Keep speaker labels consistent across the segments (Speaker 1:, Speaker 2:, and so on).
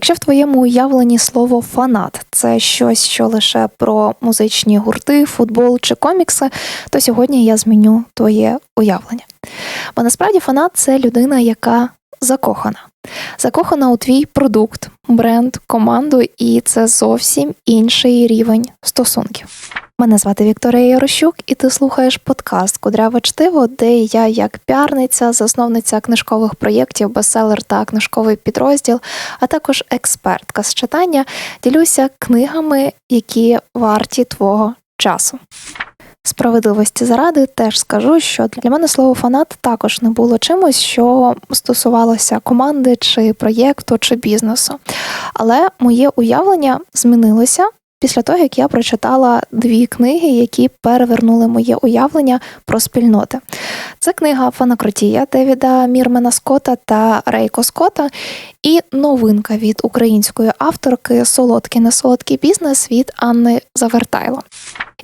Speaker 1: Якщо в твоєму уявленні слово фанат це щось, що лише про музичні гурти, футбол чи комікси, то сьогодні я зміню твоє уявлення. Бо насправді фанат це людина, яка закохана. Закохана у твій продукт, бренд, команду, і це зовсім інший рівень стосунків. Мене звати Вікторія Ярощук, і ти слухаєш подкаст Кудряве чтиво, де я, як піарниця, засновниця книжкових проєктів, бестселер та книжковий підрозділ, а також експертка з читання, ділюся книгами, які варті твого часу. Справедливості заради теж скажу, що для мене слово фанат також не було чимось, що стосувалося команди чи проєкту чи бізнесу. Але моє уявлення змінилося після того, як я прочитала дві книги, які перевернули моє уявлення про спільноти. Це книга Фанакротія Девіда Мірмена Скотта та Рейко Скотта і новинка від української авторки Солодкий несолодкий бізнес від Анни Завертайло.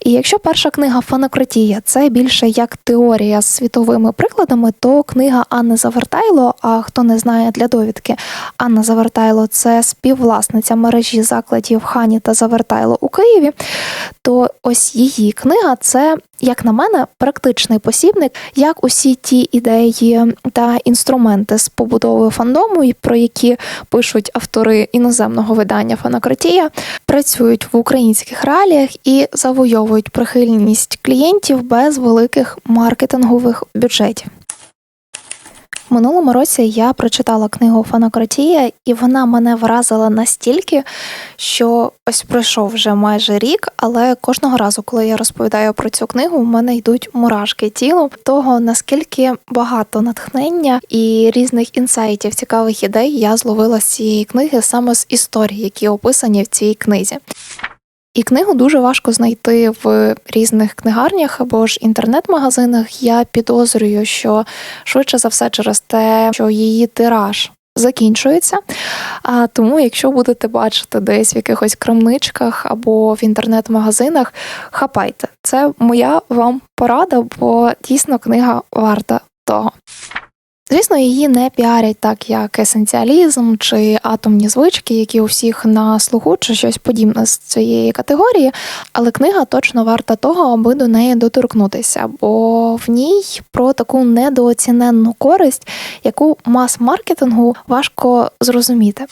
Speaker 1: І якщо перша книга Фанакротія це більше як теорія з світовими прикладами, то книга Анни Завертайло, а хто не знає для довідки, Анна Завертайло це співвласниця мережі закладів Хані та Завертайло у Києві. То ось її книга це, як на мене, практичний посібник, як усі ті ідеї та інструменти з побудови фандому, про які пишуть автори іноземного видання Фанакротія, працюють в українських реаліях і завойовують прихильність клієнтів без великих маркетингових бюджетів. В минулому році я прочитала книгу Фанократія, і вона мене вразила настільки, що ось пройшов вже майже рік, але кожного разу, коли я розповідаю про цю книгу, у мене йдуть мурашки тілу того, наскільки багато натхнення і різних інсайтів, цікавих ідей я зловила з цієї книги саме з історій, які описані в цій книзі. І книгу дуже важко знайти в різних книгарнях або ж інтернет-магазинах. Я підозрюю, що швидше за все через те, що її тираж. Закінчується, а тому, якщо будете бачити десь в якихось крамничках або в інтернет-магазинах, хапайте. Це моя вам порада, бо дійсно книга варта того. Звісно, її не піарять так, як есенціалізм чи атомні звички, які у всіх на слуху, чи щось подібне з цієї категорії, але книга точно варта того, аби до неї доторкнутися, бо в ній про таку недооціненну користь, яку мас-маркетингу важко зрозуміти.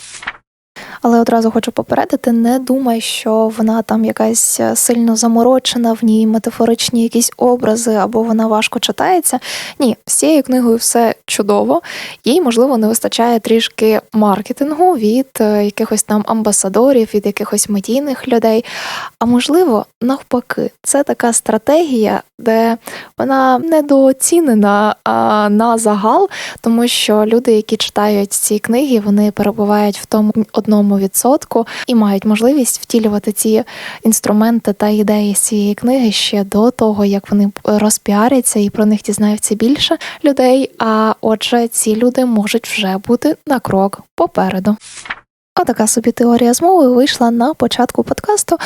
Speaker 1: Але одразу хочу попередити: не думай, що вона там якась е, сильно заморочена, в ній метафоричні якісь образи, або вона важко читається. Ні, з цією книгою все чудово, їй, можливо, не вистачає трішки маркетингу від е, якихось там амбасадорів, від якихось медійних людей. А можливо, навпаки, це така стратегія, де вона недооцінена а, на загал, тому що люди, які читають ці книги, вони перебувають в тому одному відсотку і мають можливість втілювати ці інструменти та ідеї з цієї книги ще до того, як вони розпіаряться і про них дізнаються більше людей. А отже, ці люди можуть вже бути на крок попереду. Отака собі теорія змови вийшла на початку подкасту.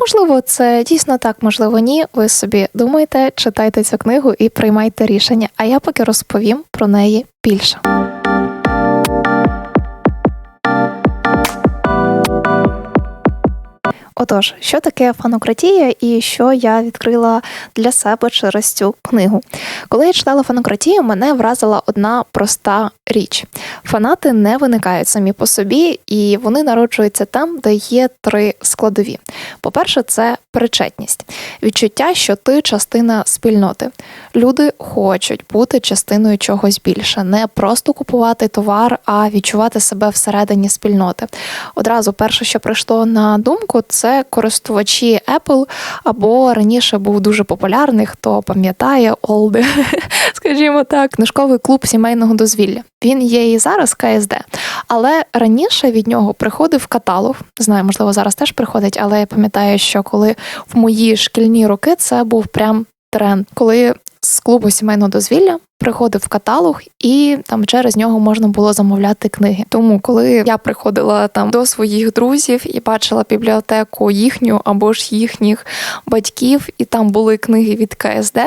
Speaker 1: Можливо, це дійсно так, можливо, ні. Ви собі думайте, читайте цю книгу і приймайте рішення. А я поки розповім про неї більше. Отож, що таке фанократія і що я відкрила для себе через цю книгу? Коли я читала фанократію, мене вразила одна проста річ: фанати не виникають самі по собі, і вони народжуються там, де є три складові. По-перше, це причетність, відчуття, що ти частина спільноти. Люди хочуть бути частиною чогось більше, не просто купувати товар, а відчувати себе всередині спільноти. Одразу перше, що прийшло на думку, це користувачі Apple, або раніше був дуже популярний, хто пам'ятає Олди, скажімо так, книжковий клуб сімейного дозвілля. Він є і зараз КСД, але раніше від нього приходив каталог. Знаю, можливо, зараз теж приходить, але я пам'ятаю, що коли в мої шкільні роки це був прям тренд, коли з клубу сімейного дозвілля приходив каталог, і там через нього можна було замовляти книги. Тому, коли я приходила там до своїх друзів і бачила бібліотеку їхню або ж їхніх батьків, і там були книги від КСД,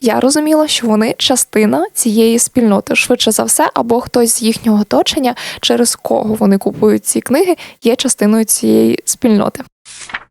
Speaker 1: я розуміла, що вони частина цієї спільноти, швидше за все, або хтось з їхнього оточення, через кого вони купують ці книги, є частиною цієї спільноти.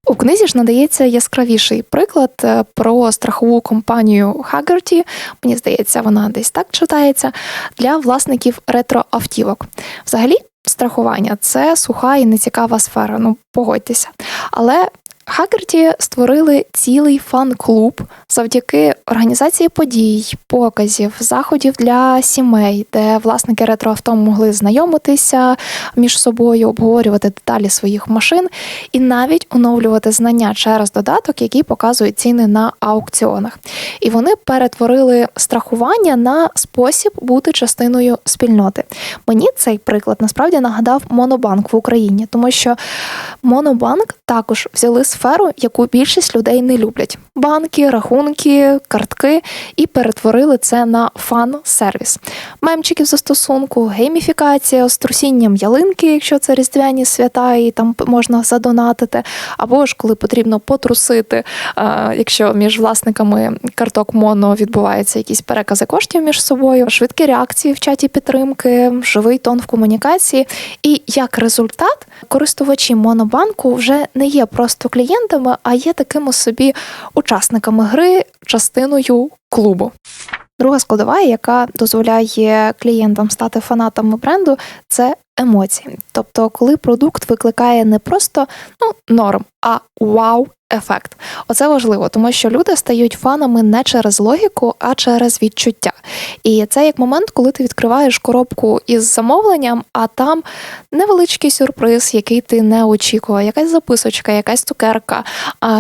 Speaker 1: У книзі ж надається яскравіший приклад е, про страхову компанію Хагерті. Мені здається, вона десь так читається для власників ретроавтівок. Взагалі, страхування це суха і нецікава сфера. Ну погодьтеся. Але Хакерті створили цілий фан-клуб завдяки організації подій, показів, заходів для сімей, де власники ретроавто могли знайомитися між собою, обговорювати деталі своїх машин і навіть оновлювати знання через додаток, який показує ціни на аукціонах. І вони перетворили страхування на спосіб бути частиною спільноти. Мені цей приклад насправді нагадав Монобанк в Україні, тому що Монобанк також взяли сферу, яку більшість людей не люблять: банки, рахунки, картки, і перетворили це на фан-сервіс. Мемчиків застосунку, гейміфікація, струсінням ялинки, якщо це різдвяні свята, і там можна задонатити, або ж коли потрібно потрусити, якщо між власниками карток моно відбуваються якісь перекази коштів між собою, швидкі реакції в чаті підтримки, живий тон в комунікації. І як результат, користувачі монобанку вже не є просто клієнтами, клієнтами, а є такими собі учасниками гри, частиною клубу. Друга складова, яка дозволяє клієнтам стати фанатами бренду, це емоції. Тобто, коли продукт викликає не просто ну, норм, а вау ефект. Оце важливо, тому що люди стають фанами не через логіку, а через відчуття. І це як момент, коли ти відкриваєш коробку із замовленням, а там невеличкий сюрприз, який ти не очікував, якась записочка, якась цукерка,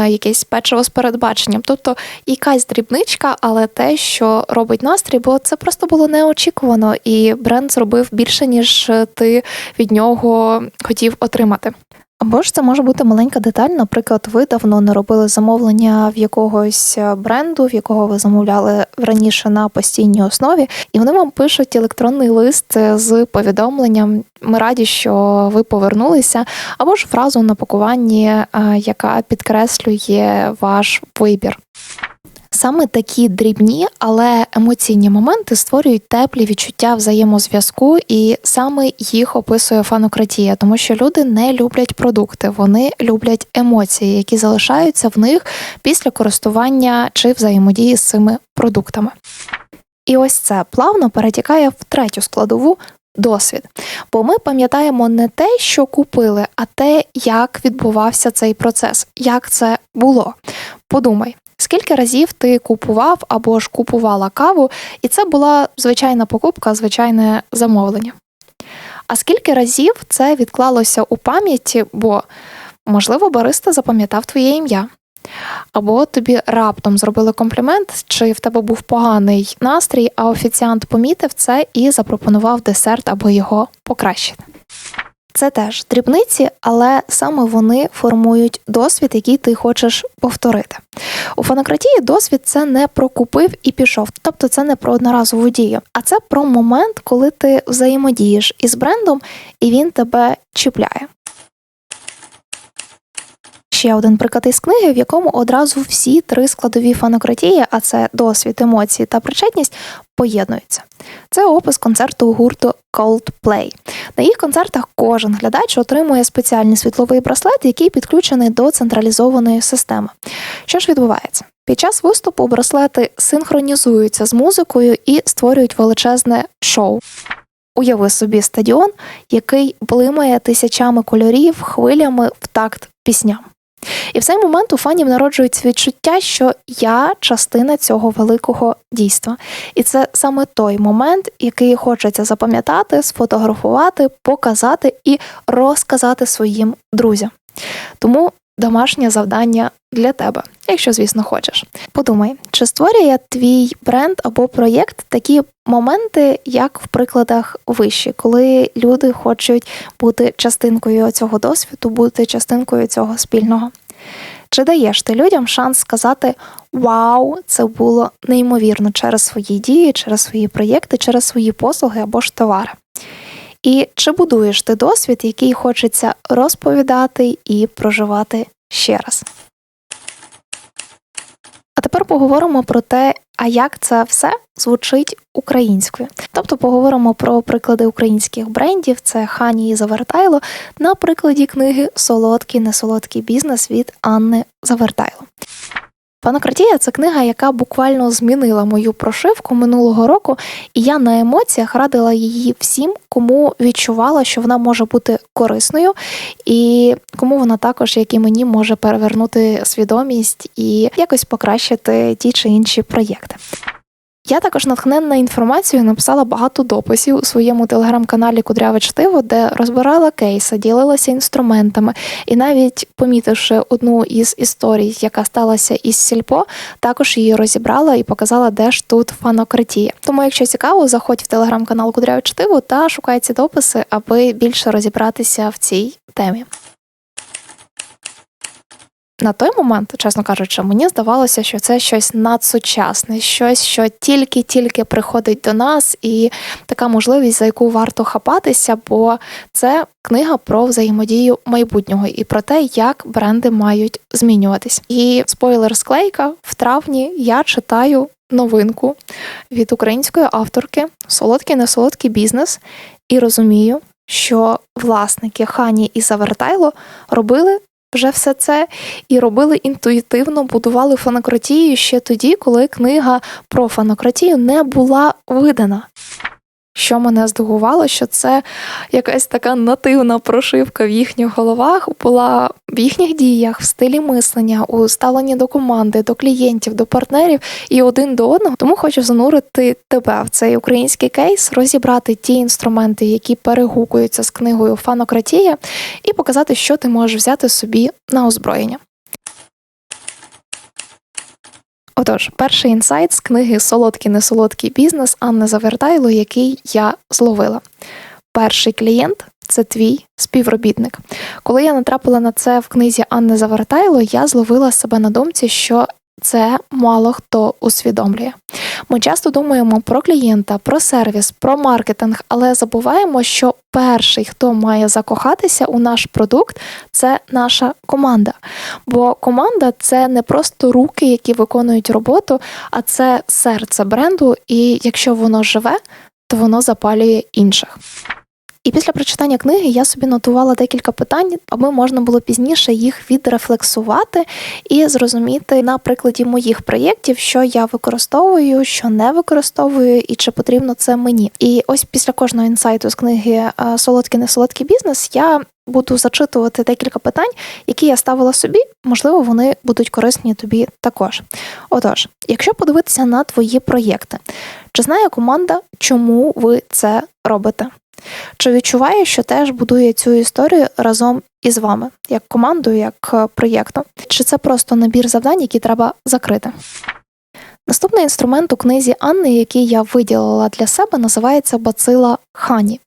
Speaker 1: якесь печиво з передбаченням. Тобто якась дрібничка, але те, що робить настрій, бо це просто було неочікувано, і бренд зробив більше, ніж ти від нього хотів отримати. Або ж це може бути маленька деталь. Наприклад, ви давно не робили замовлення в якогось е, бренду, в якого ви замовляли раніше на постійній основі, і вони вам пишуть електронний лист з повідомленням. Ми раді, що ви повернулися, або ж фразу на пакуванні, е, яка підкреслює ваш вибір. Саме такі дрібні, але емоційні моменти створюють теплі відчуття взаємозв'язку, і саме їх описує фанократія, тому що люди не люблять продукти, вони люблять емоції, які залишаються в них після користування чи взаємодії з цими продуктами. І ось це плавно перетікає в третю складову. Досвід, бо ми пам'ятаємо не те, що купили, а те, як відбувався цей процес, як це було. Подумай, Скільки разів ти купував або ж купувала каву, і це була звичайна покупка, звичайне замовлення. А скільки разів це відклалося у пам'яті, бо, можливо, бариста запам'ятав твоє ім'я, або тобі раптом зробили комплімент, чи в тебе був поганий настрій, а офіціант помітив це і запропонував десерт або його покращити. Це теж дрібниці, але саме вони формують досвід, який ти хочеш повторити. У фонократії досвід це не про купив і пішов, тобто це не про одноразову дію, а це про момент, коли ти взаємодієш із брендом і він тебе чіпляє. Ще один приклад із книги, в якому одразу всі три складові фанократії, а це досвід, емоції та причетність, поєднуються. Це опис концерту гурту Coldplay. На їх концертах кожен глядач отримує спеціальний світловий браслет, який підключений до централізованої системи. Що ж відбувається? Під час виступу браслети синхронізуються з музикою і створюють величезне шоу. Уяви собі стадіон, який блимає тисячами кольорів, хвилями в такт пісням. І в цей момент у фанів народжується відчуття, що я частина цього великого дійства. І це саме той момент, який хочеться запам'ятати, сфотографувати, показати і розказати своїм друзям. Тому домашнє завдання для тебе, якщо, звісно, хочеш. Подумай, чи створює твій бренд або проєкт такі моменти, як в прикладах вищі, коли люди хочуть бути частинкою цього досвіду, бути частинкою цього спільного. Чи даєш ти людям шанс сказати Вау, це було неймовірно через свої дії, через свої проєкти, через свої послуги або ж товари? І чи будуєш ти досвід, який хочеться розповідати і проживати ще раз? А тепер поговоримо про те, а як це все звучить українською. Тобто поговоримо про приклади українських брендів: це Хані і Завертайло на прикладі книги Солодкий несолодкий бізнес від Анни Завертайло. Панократія це книга, яка буквально змінила мою прошивку минулого року, і я на емоціях радила її всім, кому відчувала, що вона може бути корисною, і кому вона також, як і мені, може перевернути свідомість і якось покращити ті чи інші проєкти. Я також натхненна інформацією написала багато дописів у своєму телеграм-каналі Кудряве Чтиво, де розбирала кейси, ділилася інструментами, і навіть помітивши одну із історій, яка сталася із сільпо, також її розібрала і показала, де ж тут фанократія. Тому, якщо цікаво, заходь в телеграм-канал Кудряве Чтиво та шукай ці дописи, аби більше розібратися в цій темі. На той момент, чесно кажучи, мені здавалося, що це щось надсучасне, щось, що тільки-тільки приходить до нас, і така можливість, за яку варто хапатися, бо це книга про взаємодію майбутнього і про те, як бренди мають змінюватись. І спойлер склейка в травні я читаю новинку від української авторки Солодкий несолодкий бізнес і розумію. Що власники Хані і Завертайло робили вже все це і робили інтуїтивно, будували фанократію ще тоді, коли книга про фанократію не була видана. Що мене здивувало, що це якась така нативна прошивка в їхніх головах була в їхніх діях, в стилі мислення, у ставленні до команди, до клієнтів, до партнерів і один до одного. Тому хочу занурити тебе в цей український кейс, розібрати ті інструменти, які перегукуються з книгою Фанократія, і показати, що ти можеш взяти собі на озброєння. Отож, перший інсайт з книги Солодкий несолодкий бізнес Анни Завертайло, який я зловила. Перший клієнт це твій співробітник. Коли я натрапила на це в книзі Анни Завертайло, я зловила себе на думці, що це мало хто усвідомлює. Ми часто думаємо про клієнта, про сервіс, про маркетинг, але забуваємо, що перший, хто має закохатися у наш продукт, це наша команда. Бо команда це не просто руки, які виконують роботу, а це серце бренду, і якщо воно живе, то воно запалює інших. І після прочитання книги я собі нотувала декілька питань, аби можна було пізніше їх відрефлексувати і зрозуміти на прикладі моїх проєктів, що я використовую, що не використовую, і чи потрібно це мені. І ось після кожного інсайту з книги е, Солодкий не солодкий бізнес я. Буду зачитувати декілька питань, які я ставила собі, можливо, вони будуть корисні тобі також. Отож, якщо подивитися на твої проєкти, чи знає команда, чому ви це робите? Чи відчуваю, що теж будує цю історію разом із вами, як командою, як е, проєктом? Чи це просто набір завдань, які треба закрити? Наступний інструмент у книзі Анни, який я виділила для себе, називається Бацила Хані.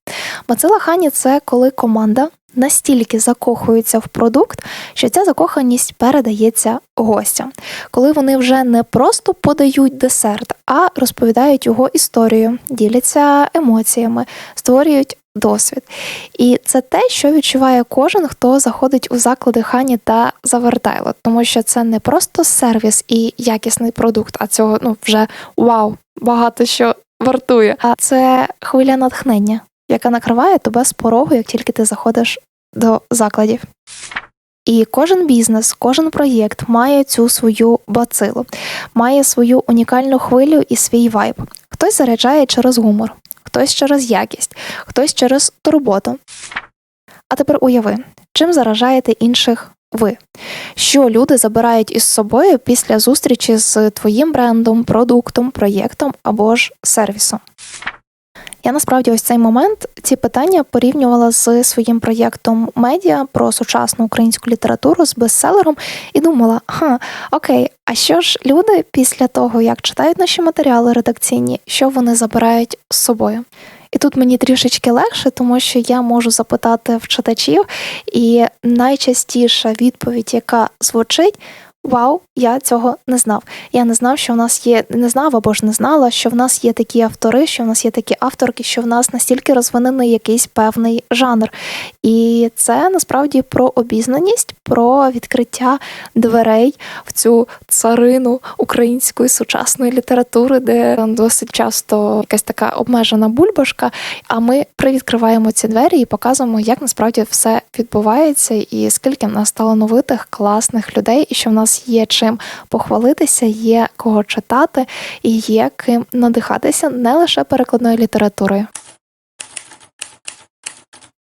Speaker 1: Бацила Хані це коли команда настільки закохуються в продукт, що ця закоханість передається гостям, коли вони вже не просто подають десерт, а розповідають його історію, діляться емоціями, створюють досвід. І це те, що відчуває кожен, хто заходить у заклади хані та завертайло, тому що це не просто сервіс і якісний продукт, а цього ну вже вау, багато що вартує. А це хвиля натхнення, яка накриває тебе з порогу, як тільки ти заходиш до закладів. І кожен бізнес, кожен проєкт має цю свою бацилу, має свою унікальну хвилю і свій вайб. Хтось заряджає через гумор, хтось через якість, хтось через турботу. А тепер уяви, чим заражаєте інших ви? Що люди забирають із собою після зустрічі з твоїм брендом, продуктом, проєктом або ж сервісом? Я насправді ось цей момент ці питання порівнювала з своїм проєктом медіа про сучасну українську літературу з бестселером і думала: ха, окей, а що ж люди після того, як читають наші матеріали редакційні, що вони забирають з собою? І тут мені трішечки легше, тому що я можу запитати в читачів, і найчастіша відповідь, яка звучить. Вау, я цього не знав. Я не знав, що в нас є, не знав або ж не знала, що в нас є такі автори, що в нас є такі авторки, що в нас настільки розвинений якийсь певний жанр. І це насправді про обізнаність, про відкриття дверей в цю царину української сучасної літератури, де досить часто якась така обмежена бульбашка. А ми привідкриваємо ці двері і показуємо, як насправді все відбувається, і скільки в нас талановитих, класних людей, і що в нас є чим похвалитися, є кого читати і є ким надихатися не лише перекладною літературою.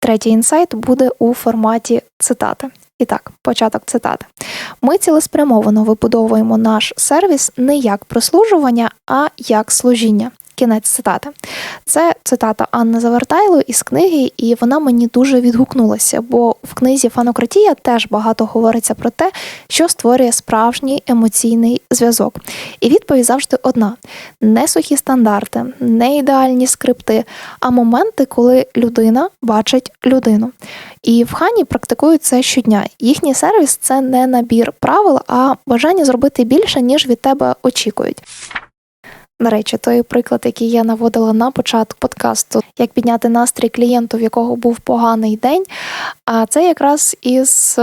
Speaker 1: Третій інсайт буде у форматі цитати. І так, початок цитати. Ми цілеспрямовано вибудовуємо наш сервіс не як прислужування, а як служіння. Кінець цитати. Це цитата Анни Завертайло із книги, і вона мені дуже відгукнулася, бо в книзі Фанократія теж багато говориться про те, що створює справжній емоційний зв'язок. І відповідь завжди одна: не сухі стандарти, не ідеальні скрипти, а моменти, коли людина бачить людину. І в хані практикують це щодня. Їхній сервіс це не набір правил, а бажання зробити більше, ніж від тебе очікують. До речі, той приклад, який я наводила на початку подкасту, як підняти настрій клієнту, в якого був поганий день. А це якраз із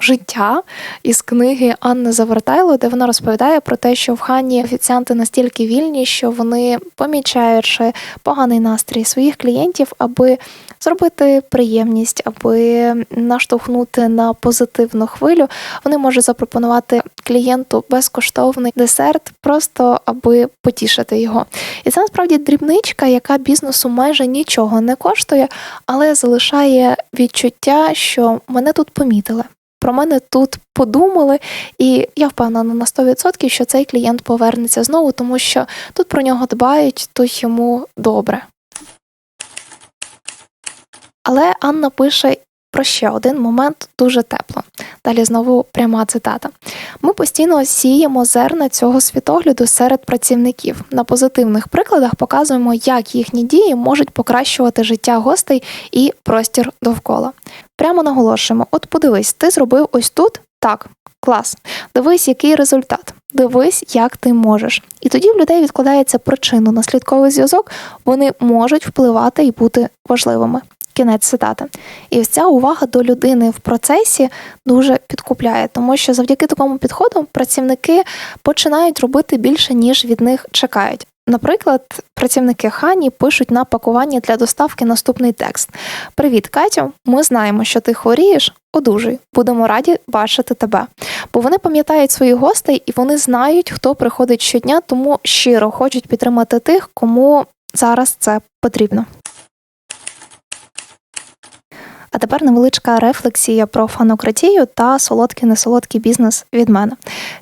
Speaker 1: життя із книги Анни Завертайло, де вона розповідає про те, що в хані офіціанти настільки вільні, що вони помічаючи поганий настрій своїх клієнтів, аби зробити приємність, аби наштовхнути на позитивну хвилю, вони можуть запропонувати клієнту безкоштовний десерт, просто аби потішити його. І це насправді дрібничка, яка бізнесу майже нічого не коштує, але залишає відчуття, що мене тут помітили про мене тут подумали, і я впевнена на 100%, що цей клієнт повернеться знову, тому що тут про нього дбають, тут йому добре. Але Анна пише про ще один момент дуже тепло. Далі знову пряма цитата. Ми постійно сіємо зерна цього світогляду серед працівників. На позитивних прикладах показуємо, як їхні дії можуть покращувати життя гостей і простір довкола. Прямо наголошуємо: от подивись, ти зробив ось тут так. Клас, дивись, який результат. Дивись, як ти можеш. І тоді в людей відкладається причинно-наслідковий зв'язок, вони можуть впливати і бути важливими. Кінець цитати. І ось ця увага до людини в процесі дуже підкупляє, тому що завдяки такому підходу працівники починають робити більше, ніж від них чекають. Наприклад, працівники Хані пишуть на пакуванні для доставки наступний текст: Привіт, Катю! Ми знаємо, що ти хворієш. Одужуй, будемо раді бачити тебе. Бо вони пам'ятають своїх гостей і вони знають, хто приходить щодня, тому щиро хочуть підтримати тих, кому зараз це потрібно. А тепер невеличка рефлексія про фанократію та солодкий несолодкий бізнес від мене.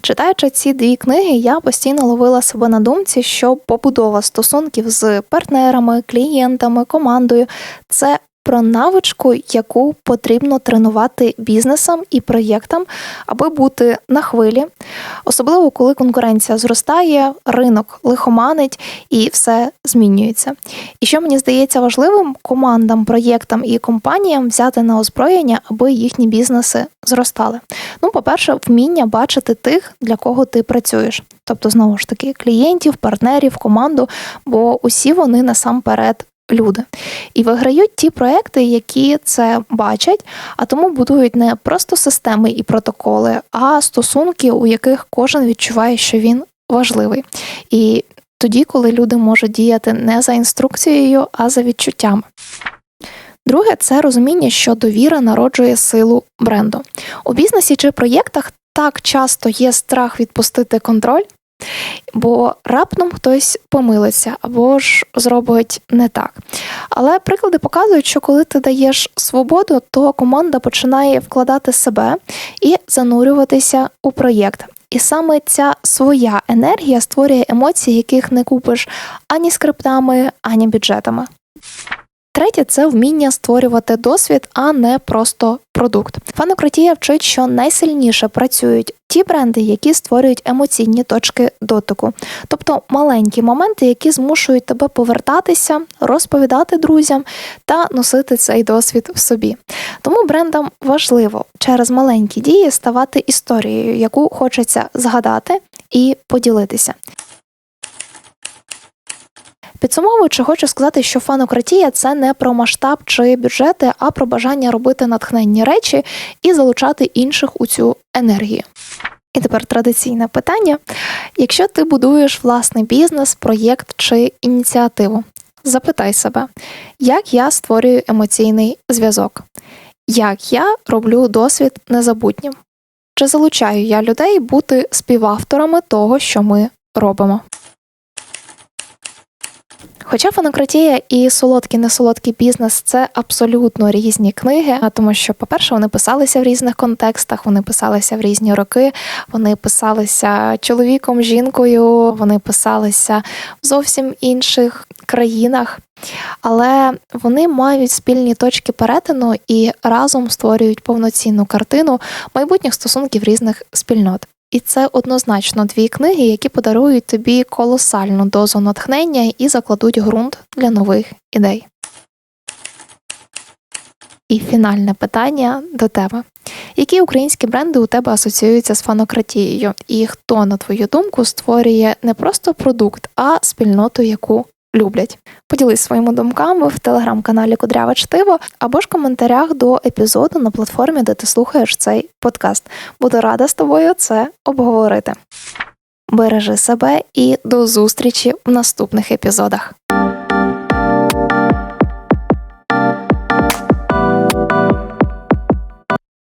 Speaker 1: Читаючи ці дві книги, я постійно ловила себе на думці, що побудова стосунків з партнерами, клієнтами, командою це про навичку, яку потрібно тренувати бізнесам і проєктам, аби бути на хвилі, особливо коли конкуренція зростає, ринок лихоманить і все змінюється. І що мені здається важливим командам, проєктам і компаніям взяти на озброєння, аби їхні бізнеси зростали. Ну, по-перше, вміння бачити тих, для кого ти працюєш. Тобто, знову ж таки, клієнтів, партнерів, команду, бо усі вони насамперед люди. І виграють ті проекти, які це бачать, а тому будують не просто системи і протоколи, а стосунки, у яких кожен відчуває, що він важливий. І тоді, коли люди можуть діяти не за інструкцією, а за відчуттями. Друге, це розуміння, що довіра народжує силу бренду. У бізнесі чи проєктах так часто є страх відпустити контроль, бо раптом хтось помилиться або ж зробить не так. Але приклади показують, що коли ти даєш свободу, то команда починає вкладати себе і занурюватися у проєкт. І саме ця своя енергія створює емоції, яких не купиш ані скриптами, ані бюджетами. Третє це вміння створювати досвід, а не просто продукт. Фанократія вчить, що найсильніше працюють ті бренди, які створюють емоційні точки дотику, тобто маленькі моменти, які змушують тебе повертатися, розповідати друзям та носити цей досвід в собі. Тому брендам важливо через маленькі дії ставати історією, яку хочеться згадати і поділитися. Підсумовуючи, хочу сказати, що фанократія це не про масштаб чи бюджети, а про бажання робити натхненні речі і залучати інших у цю енергію. І тепер традиційне питання: якщо ти будуєш власний бізнес, проєкт чи ініціативу, запитай себе, як я створюю емоційний зв'язок, як я роблю досвід незабутнім, чи залучаю я людей бути співавторами того, що ми робимо. Хоча фонократія і солодкий несолодкий бізнес це абсолютно різні книги, тому що, по-перше, вони писалися в різних контекстах, вони писалися в різні роки, вони писалися чоловіком, жінкою, вони писалися в зовсім інших країнах, але вони мають спільні точки перетину і разом створюють повноцінну картину майбутніх стосунків різних спільнот. І це однозначно дві книги, які подарують тобі колосальну дозу натхнення і закладуть ґрунт для нових ідей. І фінальне питання до тебе. Які українські бренди у тебе асоціюються з фанократією? І хто, на твою думку, створює не просто продукт, а спільноту, яку люблять? Поділись своїми думками в телеграм-каналі Кудряве Чтиво або ж коментарях до епізоду на платформі, де ти слухаєш цей подкаст. Буду рада з тобою це обговорити. Бережи себе і до зустрічі в наступних епізодах.